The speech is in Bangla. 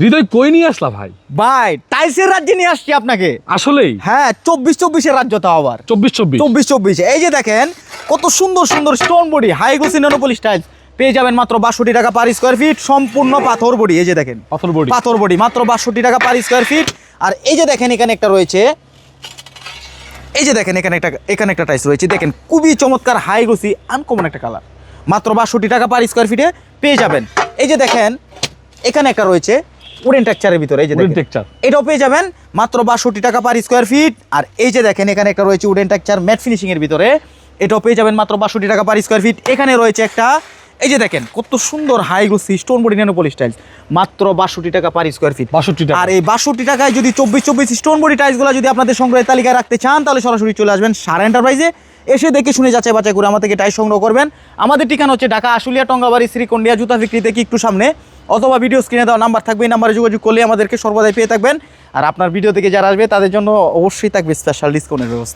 হৃদয় কই নিয়ে আসলা ভাই? ভাই টাইলসের রাজ্যে নিয়ে আসছি আপনাকে। আসলেই? হ্যাঁ চব্বিশ চব্বিশের রাজ্য তাও আবার। চব্বিশ চব্বিশ চব্বিশ চব্বিশ এই যে দেখেন কত সুন্দর সুন্দর stone body. High glossy nano polish tiles. পেয়ে যাবেন মাত্র বাষট্টি টাকা পার স্কোয়ার ফিট সম্পূর্ণ পাথর বডি। এই যে দেখেন পাথর বডি। পাথর বডি। মাত্র বাষট্টি টাকা পার স্কোয়ার ফিট আর এই যে দেখেন এখানে একটা রয়েছে। এই যে দেখেন এখানে একটা এখানে একটা টাইস রয়েছে। দেখেন খুবই চমৎকার হাই হাইগোসি আনকমন একটা কালার মাত্র বাষট্টি টাকা পার স্কোয়ার ফিটে পেয়ে যাবেন। এই যে দেখেন এখানে একটা রয়েছে। উডেন টেক্সচারের ভিতরে এই যে উডেন দেখেন। এটাও পেয়ে যাবেন মাত্র বাষট্টি টাকা পার স্কোয়ার ফিট আর এই যে দেখেন এখানে একটা রয়েছে উডেন টেক্সচার ম্যাট ফিনিশিং এর ভিতরে। এটাও পেয়ে যাবেন মাত্র বাষট্টি টাকা পার স্কোয়ার ফিট এখানে রয়েছে একটা এই যে দেখেন কত সুন্দর high glossy stone body nano polish tiles মাত্র বাষট্টি টাকা পার স্কোয়ার ফিট 62 টাকা। আর এই বাষট্টি টাকায় যদি চব্বিশ চব্বিশ স্টোন বডি টাইলসগুলো যদি আপনাদের সংগ্রহের তালিকায় রাখতে চান তাহলে সরাসরি চলে আসবেন সারা এন্টারপ্রাইজে এসে দেখে শুনে যাচাই বাছাই করে আমাদের টাইস সংগ্রহ করবেন। আমাদের ঠিকানা হচ্ছে ঢাকা আশুলিয়া টঙ্গাবাড়ি শ্রীকন্ডিয়া জুতা বিক্রি থেকে একটু সামনে। অথবা ভিডিও স্ক্রিনে দেওয়া নাম্বার থাকবে এই নাম্বারে যোগাযোগ করলে আমাদেরকে সর্বদাই পেয়ে থাকবেন। আর আপনার ভিডিও থেকে যারা আসবে তাদের জন্য অবশ্যই থাকবে স্পেশাল ডিসকাউন্টের ব্যবস্থা।